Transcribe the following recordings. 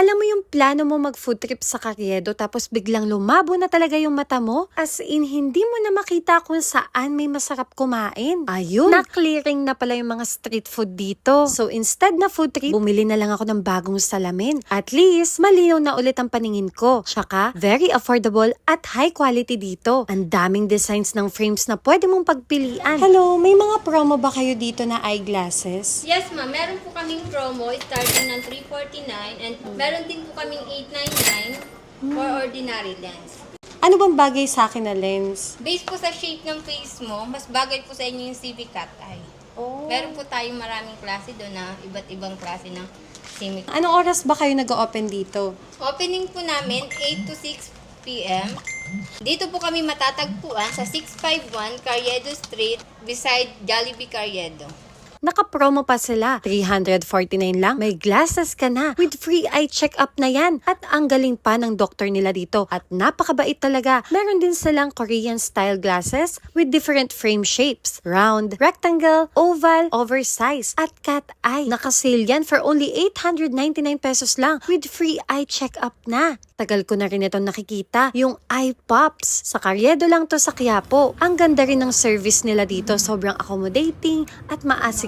Alam mo yung plano mo mag-food trip sa Carriedo tapos biglang lumabo na talaga yung mata mo? As in, hindi mo na makita kung saan may masarap kumain. Ayun, na-clearing na pala yung mga street food dito. So instead na food trip, bumili na lang ako ng bagong salamin. At least, malinaw na ulit ang paningin ko. Tsaka, very affordable at high quality dito. Ang daming designs ng frames na pwede mong pagpilian. Hello, may mga promo ba kayo dito na eyeglasses? Yes, ma'am. Meron po kaming promo starting ng 349 and meron din po kaming 899 for ordinary lens. Ano bang bagay sa akin na lens? Based po sa shape ng face mo, mas bagay po sa inyo yung CV cat eye. Oh. Meron po tayong maraming klase doon na iba't ibang klase ng CV. Anong oras ba kayo nag-open dito? Opening po namin 8 to 6 p.m. Dito po kami matatagpuan sa 651 Carriedo Street beside Jollibee Carriedo. Naka-promo pa sila. 349 lang. May glasses ka na. With free eye check-up na yan. At ang galing pa ng doktor nila dito. At napakabait talaga. Meron din silang Korean style glasses with different frame shapes. Round, rectangle, oval, oversized, at cat eye. Nakasale yan for only 899 pesos lang with free eye check-up na. Tagal ko na rin itong nakikita. Yung eye pops. Sa Carriedo lang to sa Quiapo. Ang ganda rin ng service nila dito. Sobrang accommodating at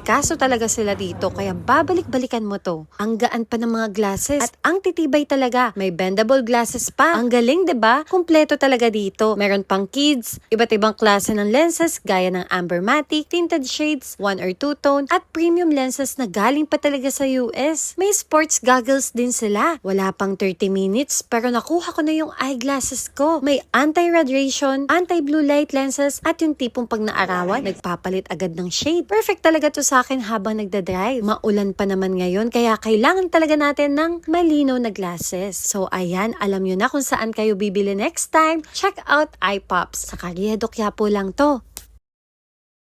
maasikaso talaga sila dito. Kaya babalik-balikan mo to. Ang gaan pa ng mga glasses. At ang titibay talaga. May bendable glasses pa. Ang galing, 'di ba? Kumpleto talaga dito. Meron pang kids, iba't ibang klase ng lenses gaya ng ambermatic, tinted shades, one or two tone, at premium lenses na galing pa talaga sa US. May sports goggles din sila. Wala pang 30 minutes pero nakuha ko na yung eyeglasses ko. May anti-radiation, anti-blue light lenses at yung tipong pag naarawan, nagpapalit agad ng shade. Perfect talaga to sa akin habang nagda-drive. Maulan pa naman ngayon kaya kailangan talaga natin ng malinaw na glasses. So ayan, alam nyo na kung saan kayo bibili next time. Check out iPops. Sa Carriedo Quiapo lang to.